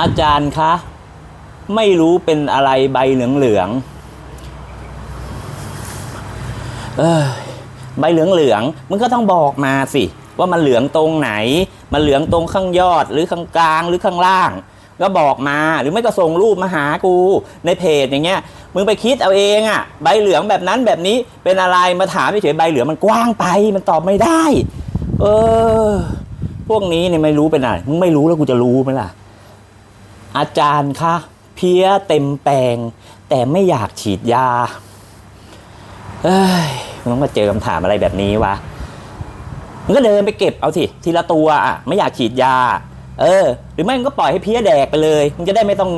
อาจารย์คะ ไม่รู้เป็นอะไรใบเหลืองๆเอยใบเหลืองๆมึงก็ต้องบอกมาสิ ว่ามันเหลืองตรงไหน มันเหลืองตรงข้างยอดหรือข้างกลางหรือข้างล่าง ก็บอกมาหรือไม่ก็ส่งรูปมาหากู ในเพจอย่างเงี้ยมึงไปคิดเอาเองอะใบเหลืองแบบนั้นแบบนี้เป็นอะไรมาถามเฉยๆใบเหลืองมันกว้างไป มันตอบไม่ได้ เออ พวกนี้เนี่ยไม่รู้เป็นอะไรมึงไม่รู้แล้วกูจะรู้ไหมล่ะ อาจารย์คะเพี้ยเต็มแปลง แต่ไม่อยากฉีดยาเอ้ยมึงต้องมาเจอคำถามอะไรแบบนี้วะมึงก็เดินไปเก็บเอาสิทีละตัวอะไม่อยากฉีดยา เออ หรือไม่มึงก็ปล่อยให้เพี้ยแดกไปเลยมึงจะได้ไม่ต้อง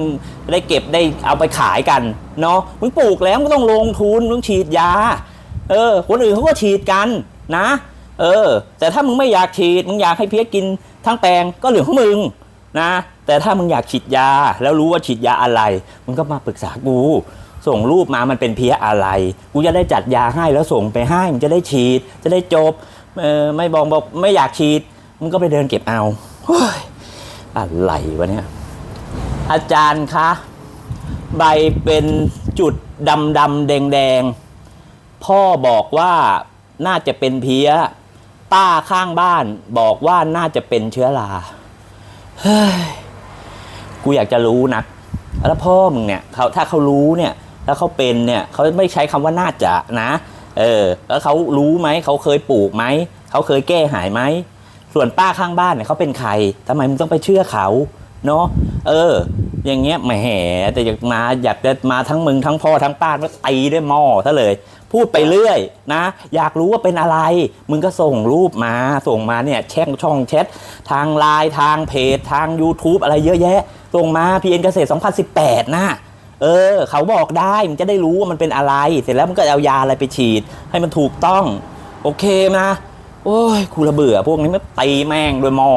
ได้เก็บได้เอาไปขายกันเนาะมึงปลูกแล้วมึงก็ต้องลงทุนมึงฉีดยา เออ คนอื่นเขาก็ฉีดกันนะ เออ แต่ถ้ามึงไม่อยากฉีดมึงอยากให้เพี้ยกินทั้งแปลงก็เหลืองของมึง นะ แต่ถ้ามึงอยากฉีดยาแล้วรู้ว่าฉีดยาอะไร มึงก็มาปรึกษากู ส่งรูปมามันเป็นเพี้ยอะไร กูจะได้จัดยาให้แล้วส่งไปให้มึงจะได้ฉีด จะได้จบเออไม่บอกบอกไม่อยากฉีด มึงก็ไปเดินเก็บเอาอะไรวะเนี่ยอาจารย์คะใบเป็นจุดดำดำแดงแดงพ่อบอกว่าน่าจะเป็นเพี้ย ป้าข้างบ้านบอกว่าน่าจะเป็นเชื้อรา เฮ้ยกูอยากจะรู้นะแล้วพ่อมึงเนี่ยเขาถ้าเขารู้เนี่ย แล้วเขาเป็นเนี่ยเขาไม่ใช้คำว่าน่าจะนะ เออ แล้วเขารู้ไหมเขาเคยปลูกไหมเขาเคยแก้หายไหมส่วนป้าข้างบ้านเนี่ยเขาเป็นใครทำไมมึงต้องไปเชื่อเขาเนาะเออ อย่างเงี้ยแหมแต่อยากมาอยากจะมาทั้งมึงทั้งพ่อทั้งป้าก็ตีด้วยหม้อซะเลย พูดไปเรื่อยนะ อยากรู้ว่าเป็นอะไร มึงก็ส่งรูปมาส่งมาเนี่ยแช่งช่องแชททางไลน์ทางเพจทาง YouTube อะไรเยอะแยะ ส่งมาพีเอ็นเกษตร 2018 นะเออ เขาบอกได้มึงจะได้รู้ว่ามันเป็นอะไร เสร็จแล้วมึงก็เอายาอะไรไปฉีด ให้มันถูกต้อง โอเคนะ โอ้ยกูระเบื่อพวกนี้ไม่ตีแม่งด้วยหม้อ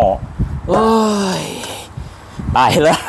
โอ้ยตายแล้ว